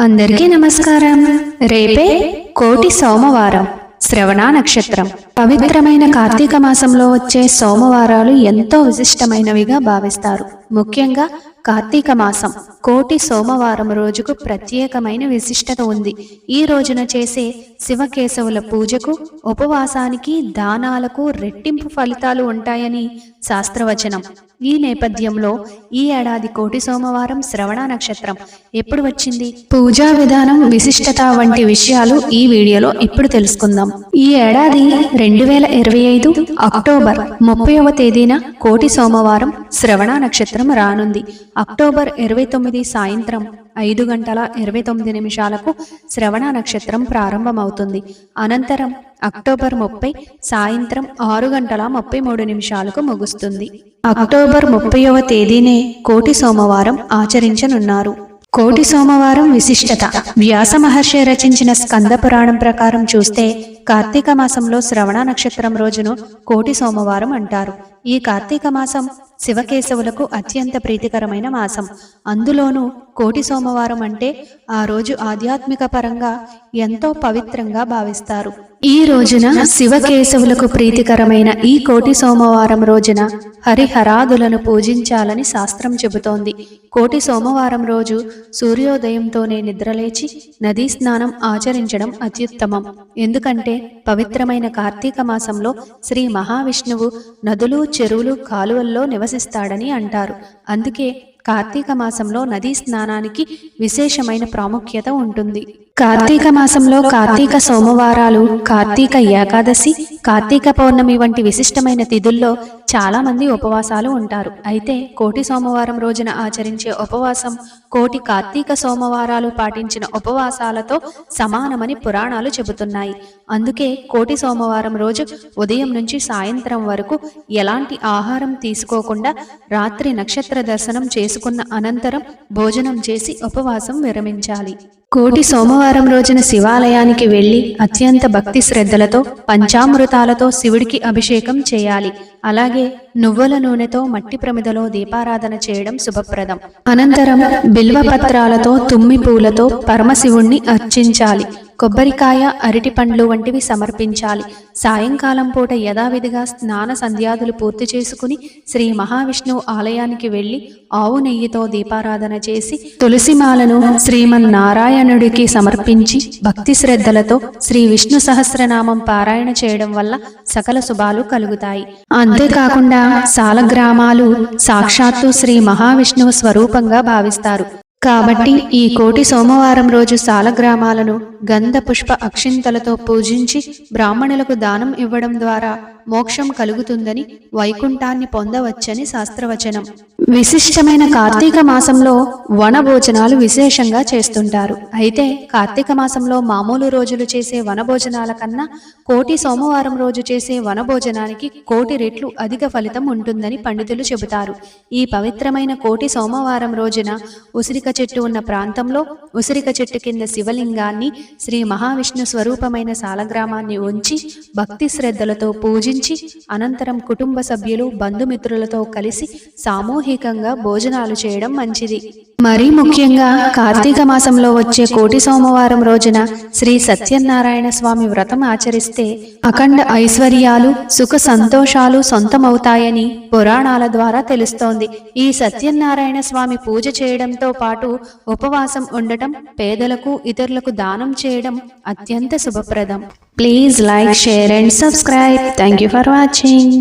అందరికీ నమస్కారం. రేపే కోటి సోమవారం. శ్రవణ నక్షత్రం. పవిత్రమైన కార్తీక మాసంలో వచ్చే సోమవారాలు ఎంతో విశిష్టమైనవిగా భావిస్తారు. ముఖ్యంగా కార్తీక మాసం కోటి సోమవారం రోజుకు ప్రత్యేకమైన విశిష్టత ఉంది. ఈ రోజున చేసే శివకేశవుల పూజకు ఉపవాసానికి దానాలకు రెట్టింపు ఫలితాలు ఉంటాయని శాస్త్రవచనం. ఈ నేపథ్యంలో ఈ ఏడాది కోటి సోమవారం శ్రవణ నక్షత్రం. ఎప్పుడు వచ్చింది? పూజా విధానం విశిష్టత వంటి విషయాలు ఈ వీడియోలో ఇప్పుడు తెలుసుకుందాం. ఈ ఏడాది రెండు వేల ఇరవై ఐదు అక్టోబర్ ముప్పైవ తేదీన కోటి సోమవారం శ్రవణ నక్షత్రం రానుంది. అక్టోబర్ ఇరవై తొమ్మిది సాయంత్రం ఐదు గంటల ఇరవై తొమ్మిది నిమిషాలకు శ్రవణ నక్షత్రం ప్రారంభమవుతుంది. అనంతరం అక్టోబర్ ముప్పై సాయంత్రం ఆరు గంటల ముప్పై మూడు నిమిషాలకు ముగుస్తుంది. అక్టోబర్ ముప్పైవ తేదీనే కోటి సోమవారం ఆచరించనున్నారు. కోటి సోమవారం విశిష్టత. వ్యాస మహర్షి రచించిన స్కంద పురాణం ప్రకారం చూస్తే కార్తీక మాసంలో శ్రవణ నక్షత్రం రోజును కోటి సోమవారం అంటారు. ఈ కార్తీక మాసం శివకేశవులకు అత్యంత ప్రీతికరమైన మాసం. అందులోనూ కోటి సోమవారం అంటే ఆ రోజు ఆధ్యాత్మిక పరంగా ఎంతో పవిత్రంగా భావిస్తారు. ఈ రోజున శివకేశవులకు ప్రీతికరమైన ఈ కోటి సోమవారం రోజున హరిహరాదులను పూజించాలని శాస్త్రం చెబుతోంది. కోటి సోమవారం రోజు సూర్యోదయంతోనే నిద్రలేచి నదీ స్నానం ఆచరించడం అత్యుత్తమం. ఎందుకంటే పవిత్రమైన కార్తీక మాసంలో శ్రీ మహావిష్ణువు నదులు చెరువులు కాలువల్లో నివసిస్తాడని అంటారు. అందుకే కార్తీక మాసంలో నదీ స్నానానికి విశేషమైన ప్రాముఖ్యత ఉంటుంది. కార్తీక మాసంలో కార్తీక సోమవారాలు కార్తీక ఏకాదశి కార్తీక పౌర్ణమి వంటి విశిష్టమైన తిథుల్లో చాలా మంది ఉపవాసాలు ఉంటారు. అయితే కోటి సోమవారం రోజున ఆచరించే ఉపవాసం కోటి కార్తీక సోమవారాలు పాటించిన ఉపవాసాలతో సమానమని పురాణాలు చెబుతున్నాయి. అందుకే కోటి సోమవారం రోజు ఉదయం నుంచి సాయంత్రం వరకు ఎలాంటి ఆహారం తీసుకోకుండా రాత్రి నక్షత్ర దర్శనం చేసుకున్న అనంతరం భోజనం చేసి ఉపవాసం విరమించాలి. కోటి సోమవారం రోజున శివాలయానికి వెళ్ళి అత్యంత భక్తి శ్రద్ధలతో పంచామృతాలతో శివుడికి అభిషేకం చేయాలి. అలాగే నువ్వుల నూనెతో మట్టి ప్రమిదలో దీపారాధన చేయడం శుభప్రదం. అనంతరం బిల్వపత్రాలతో తుమ్మి పూలతో పరమశివుణ్ణి అర్చించాలి. కొబ్బరికాయ అరటి పండ్లు వంటివి సమర్పించాలి. సాయంకాలం పూట యథావిధిగా స్నాన సంధ్యాదులు పూర్తి చేసుకుని శ్రీ మహావిష్ణువు ఆలయానికి వెళ్ళి ఆవు నెయ్యితో దీపారాధన చేసి తులసిమాలను శ్రీమన్నారాయణుడికి సమర్పించి భక్తి శ్రద్ధలతో శ్రీ విష్ణు సహస్రనామం పారాయణ చేయడం వల్ల సకల శుభాలు కలుగుతాయి. అంతేకాకుండా సాలగ్రామాలు సాక్షాత్తు శ్రీ మహావిష్ణువు స్వరూపంగా భావిస్తారు. కాబట్టి ఈ కోటి సోమవారం రోజు సాలగ్రామాలను గంధ పుష్ప అక్షింతలతో పూజించి బ్రాహ్మణులకు దానం ఇవ్వడం ద్వారా మోక్షం కలుగుతుందని వైకుంఠాన్ని పొందవచ్చని శాస్త్రవచనం. విశిష్టమైన కార్తీక మాసంలో వన భోజనాలు విశేషంగా చేస్తుంటారు. అయితే కార్తీక మాసంలో మామూలు రోజులు చేసే వనభోజనాల కన్నా కోటి సోమవారం రోజు చేసే వనభోజనానికి కోటి రెట్లు అధిక ఫలితం ఉంటుందని పండితులు చెబుతారు. ఈ పవిత్రమైన కోటి సోమవారం రోజున ఉసిరిక చెట్టు ఉన్న ప్రాంతంలో ఉసిరిక చెట్టు కింద శివలింగాన్ని శ్రీ మహావిష్ణు స్వరూపమైన సాలగ్రామాన్ని ఉంచి భక్తి శ్రద్ధలతో పూజ పూజించి అనంతరం కుటుంబ సభ్యులు బంధుమిత్రులతో కలిసి సామూహికంగా భోజనాలు చేయడం మంచిది. మరీ ముఖ్యంగా కార్తీక మాసంలో వచ్చే కోటి సోమవారం రోజున శ్రీ సత్యనారాయణ స్వామి వ్రతం ఆచరిస్తే అఖండ ఐశ్వర్యాలు సుఖ సంతోషాలు సొంతమవుతాయని పురాణాల ద్వారా తెలుస్తోంది. ఈ సత్యనారాయణ స్వామి పూజ చేయడంతో పాటు ఉపవాసం ఉండటం పేదలకు ఇతరులకు దానం చేయడం అత్యంత శుభప్రదం. Please like share and subscribe. Thank you for watching.